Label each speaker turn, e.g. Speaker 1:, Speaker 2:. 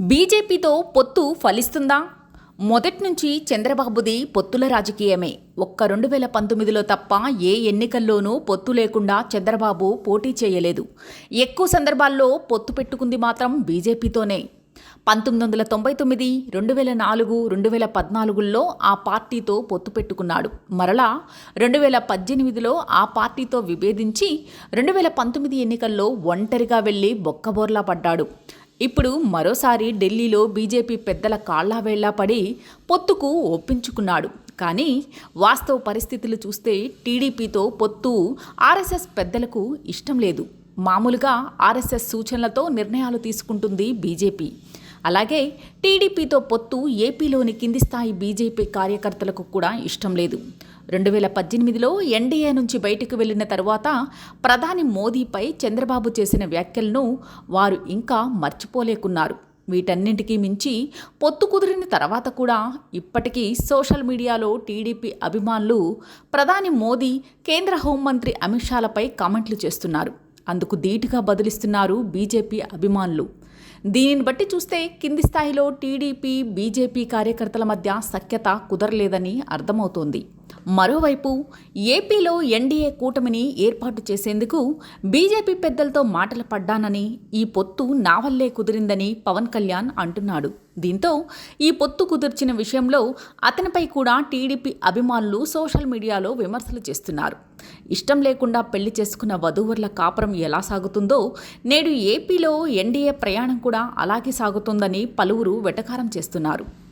Speaker 1: బీజేపీతో పొత్తు ఫలిస్తుందా? మొదటి నుంచి చంద్రబాబుది పొత్తుల రాజకీయమే. ఒక్క రెండు వేల పంతొమ్మిదిలో తప్ప ఏ ఎన్నికల్లోనూ పొత్తు లేకుండా చంద్రబాబు పోటీ చేయలేదు. ఎక్కువ సందర్భాల్లో పొత్తు పెట్టుకుంది మాత్రం బీజేపీతోనే. పంతొమ్మిది వందల తొంభై తొమ్మిది రెండు వేల నాలుగు రెండు వేల పద్నాలుగుల్లో ఆ పార్టీతో పొత్తు పెట్టుకున్నాడు. మరలా రెండు వేల పద్దెనిమిదిలో ఆ పార్టీతో విభేదించి రెండు వేల పంతొమ్మిది ఎన్నికల్లో ఒంటరిగా వెళ్ళి బొక్కబోర్లా పడ్డాడు. ఇప్పుడు మరోసారి ఢిల్లీలో బీజేపీ పెద్దల కాళ్ళావేళ్ళా పడి పొత్తుకు ఒప్పించుకున్నాడు. కానీ వాస్తవ పరిస్థితులు చూస్తే టీడీపీతో పొత్తు ఆర్ఎస్ఎస్ పెద్దలకు ఇష్టం లేదు. మామూలుగా ఆర్ఎస్ఎస్ సూచనలతో నిర్ణయాలు తీసుకుంటుంది బీజేపీ. అలాగే టీడీపీతో పొత్తు ఏపీలోని కింది స్థాయి బీజేపీ కార్యకర్తలకు కూడా ఇష్టం లేదు. రెండు వేల పద్దెనిమిదిలో ఎన్డీఏ నుంచి బయటకు వెళ్ళిన తరువాత ప్రధాని మోదీపై చంద్రబాబు చేసిన వ్యాఖ్యలను వారు ఇంకా మర్చిపోలేకున్నారు. వీటన్నింటికీ మించి పొత్తు కుదిరిన తర్వాత కూడా ఇప్పటికీ సోషల్ మీడియాలో టీడీపీ అభిమానులు ప్రధాని మోదీ కేంద్ర హోంమంత్రి అమిత్ షాలపై కామెంట్లు చేస్తున్నారు. అందుకు ధీటుగా బదులిస్తున్నారు బీజేపీ అభిమానులు. దీనిని బట్టి చూస్తే కింది స్థాయిలో టీడీపీ బీజేపీ కార్యకర్తల మధ్య సఖ్యత కుదరలేదని అర్థమవుతోంది. మరోవైపు ఏపీలో ఎన్డీఏ కూటమిని ఏర్పాటు చేసేందుకు బీజేపీ పెద్దలతో మాటలు పడ్డానని ఈ పొత్తు నా వల్లే కుదిరిందని పవన్ కళ్యాణ్ అంటున్నాడు. దీంతో ఈ పొత్తు కుదిర్చిన విషయంలో అతనిపై కూడా టీడీపీ అభిమానులు సోషల్ మీడియాలో విమర్శలు చేస్తున్నారు. ఇష్టం లేకుండా పెళ్ళి చేసుకున్న వధూవరుల కాపురం ఎలా సాగుతుందో నేడు ఏపీలో ఎన్డీఏ ప్రయాణం కూడా అలాగే సాగుతుందని పలువురు వెటకారం చేస్తున్నారు.